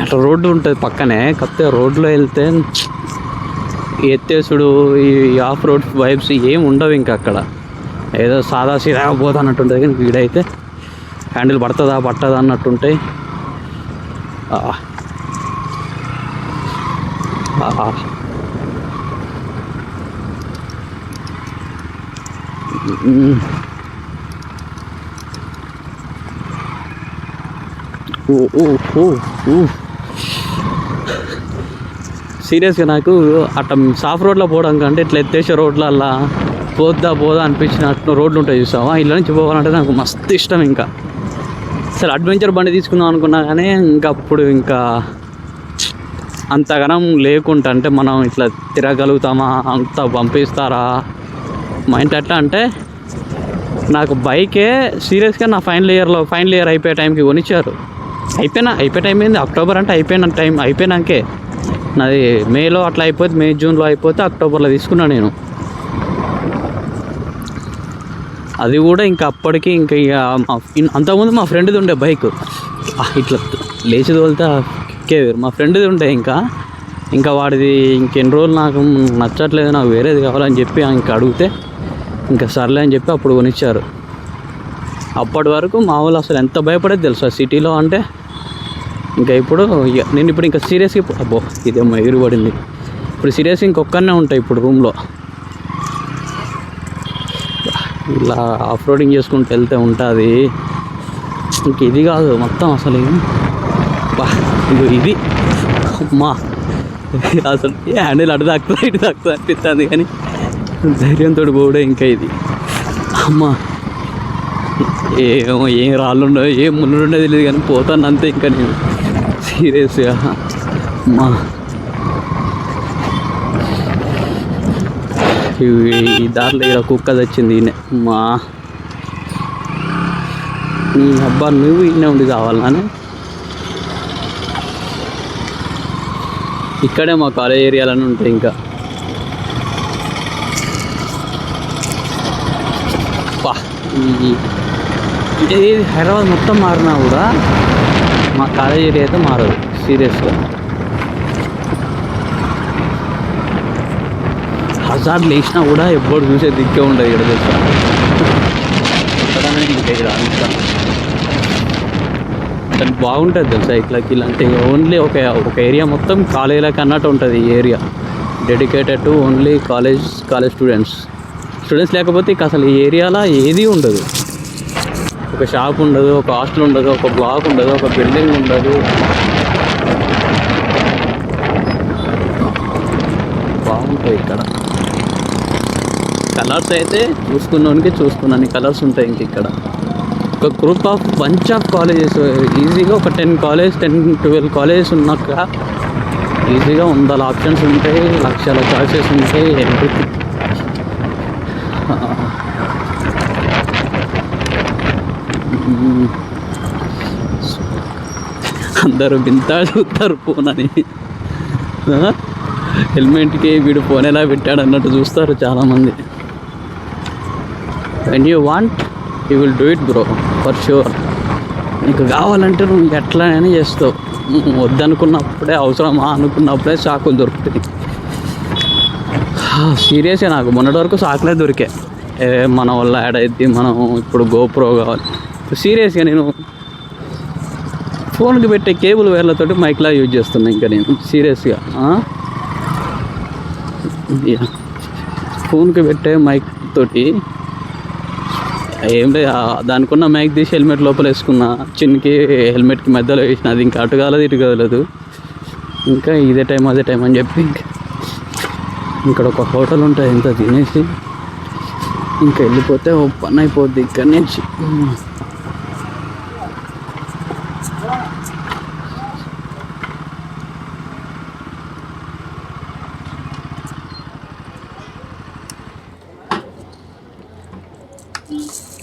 అట్లా రోడ్డు ఉంటుంది పక్కనే. కాకపోతే రోడ్లో వెళ్తే ఎత్తేసుడు ఈ ఆఫ్ రోడ్ వైబ్స్ ఏం ఉండవు ఇంకా అక్కడ. ఏదో సాదా సీదా పోతా అన్నట్టుంటుంది కానీ వీడైతే హ్యాండిల్ పడుతుందా పట్టదా అన్నట్టుంటాయి ఓ ఓ ఓ ఓ సీరియస్గా నాకు అట్ట సాఫ్ రోడ్లో పోవడం కంటే ఇట్లా ఎత్తేసే రోడ్లల్లా పోద్దా పోదా అనిపించినట్టు రోడ్లు ఉంటాయి చూసావా? ఇళ్ళ నుంచి పోవాలంటే నాకు మస్తు ఇష్టం ఇంకా. అసలు అడ్వెంచర్ బండి తీసుకుందాం అనుకున్నా కానీ ఇంకా అప్పుడు ఇంకా అంతగానం లేకుండా అంటే మనం ఇట్లా తిరగలుగుతామా? అంత పంపిస్తారా? మైండ్ ఎట్లా అంటే నాకు బైకే సీరియస్గా నా ఫైనల్ ఇయర్లో ఫైనల్ ఇయర్ అయిపోయే టైంకి కొనిచ్చారు. అయిపోయినా అయిపోయే టైం ఏంది? అక్టోబర్ అంటే అయిపోయిన టైం అయిపోయినాకే. నాది మేలో అట్లా అయిపోతే మే జూన్లో అయిపోతే అక్టోబర్లో తీసుకున్నా నేను. అది కూడా ఇంకా అప్పటికి ఇంకా ఇక మా అంతకుముందు మా ఫ్రెండ్ది ఉండే బైక్. ఇట్లా లేచి తోలితే ఎక్కేవారు మా ఫ్రెండ్ది ఉండే ఇంకా. ఇంకా వాడిది ఇంకెన్ని రోజులు నాకు నచ్చట్లేదు నాకు వేరేది కావాలని చెప్పి ఇంకా అడిగితే ఇంకా సర్లే అని చెప్పి అప్పుడు కొనిచ్చారు. అప్పటి వరకు మా వాళ్ళు అసలు ఎంత భయపడేది తెలుసా? సిటీలో అంటే ఇంకా ఇప్పుడు నేను ఇప్పుడు ఇంకా సీరియస్గా ఇప్పుడు అబ్బో ఇదేమో ఎగురు పడింది. ఇప్పుడు సీరియస్గా ఇంకొక్కనే ఉంటాయి ఇప్పుడు రూమ్లో ఇలా ఆఫ్ రోడింగ్ చేసుకుంటూ వెళ్తే ఉంటుంది. ఇంక ఇది కాదు మొత్తం అసలు ఇది. బా ఇగో ఇది. అమ్మా అసలు హ్యాండిల్ అటు తాకుతుంది ఇటు తాకుతుంది అనిపిస్తుంది కానీ ధైర్యంతో కూడా ఇంకా ఇది. అమ్మా. ఏమో ఏం రాళ్ళు ఉండవు ఏం ముళ్ళు తెలియదు కానీ పోతాను అంతే ఇంకా నేను. సీరియస్గా. మా. ఇవి- ఈ దారిలో ఇలా కుక్క తెచ్చింది ఈయన. మా. నీ అబ్బా నువ్వు ఈయన ఉండి కావాలని? ఇక్కడే మా కాలేజ్ ఏరియాలోనే ఉంటాయి ఇంకా. పా. ఈ ఇది హైదరాబాద్ మొత్తం మారినా కూడా మా కాలేజ్ ఏరియా అయితే మారదు సీరియస్గా. హజార్లు వేసినా కూడా ఎప్పుడు చూసే దిక్కే ఉండదు ఇక్కడ తెలుసా? ఇక్కడ అంతా. బాగుంటుంది తెలుసా ఇట్లా ఇలా అంటే ఓన్లీ ఒక ఒక ఏరియా మొత్తం కాలేజీలకు అన్నట్టు ఉంటుంది ఈ area. Dedicated to only college college students students లేకపోతే ఇక అసలు ఈ ఏరియాలో ఏది ఉండదు. ఒక షాప్ ఉండదు ఒక హాస్టల్ ఉండదు ఒక బ్లాక్ ఉండదు ఒక బిల్డింగ్ ఉండదు. బాగుంటాయి ఇక్కడ. కలర్స్ అయితే చూసుకున్నోనికి చూసుకున్నాను కలర్స్ ఉంటాయి ఇంక ఇక్కడ. ఒక group of bunch of colleges ఈజీగా ఒక ten college ten twelve colleges ఉన్నాక ఈజీగా వందల ఆప్షన్స్ ఉంటాయి లక్షల చాయిసెస్ ఉంటాయి ఎవ్రీథింగ్ అందరూ వింత చూస్తారు ఫోన్ అని హెల్మెట్కి వీడు ఫోన్ ఎలా పెట్టాడు అన్నట్టు చూస్తారు చాలామంది. And you want you will do it bro for sure నీకు కావాలంటే నువ్వు ఎట్లనైనా చేస్తావు. వద్దనుకున్నప్పుడే అవసరమా అనుకున్నప్పుడే సాకులు దొరుకుతాయి. Ah, సీరియస్గా నాకు. మొన్నటి వరకు సాకులే దొరికాయి. మన వల్ల యాడ్ అయింది మనం ఇప్పుడు గోప్రో కావాలి. సీరియస్గా నేను ఫోన్కి పెట్టే కేబుల్ వేర్లతోటి మైక్లా యూజ్ చేస్తున్నా ఇంకా నేను సీరియస్గా. ఫోన్కి పెట్టే మైక్ తోటి ఏం లేదు దానికున్న మైక్ తీసి హెల్మెట్ లోపల వేసుకున్నా చిన్నకి హెల్మెట్కి మధ్యలో వేసిన అది ఇంకా అటు కాలేదు ఇటు కాలేదు. ఇంకా ఇదే టైం అదే టైం అని చెప్పి ఇక్కడ ఒక హోటల్ ఉంటుంది ఇంత తినేసి ఇంకా వెళ్ళిపోతే ఓ పని అయిపోద్ది ఇక్కడి నుంచి. Thank mm -hmm.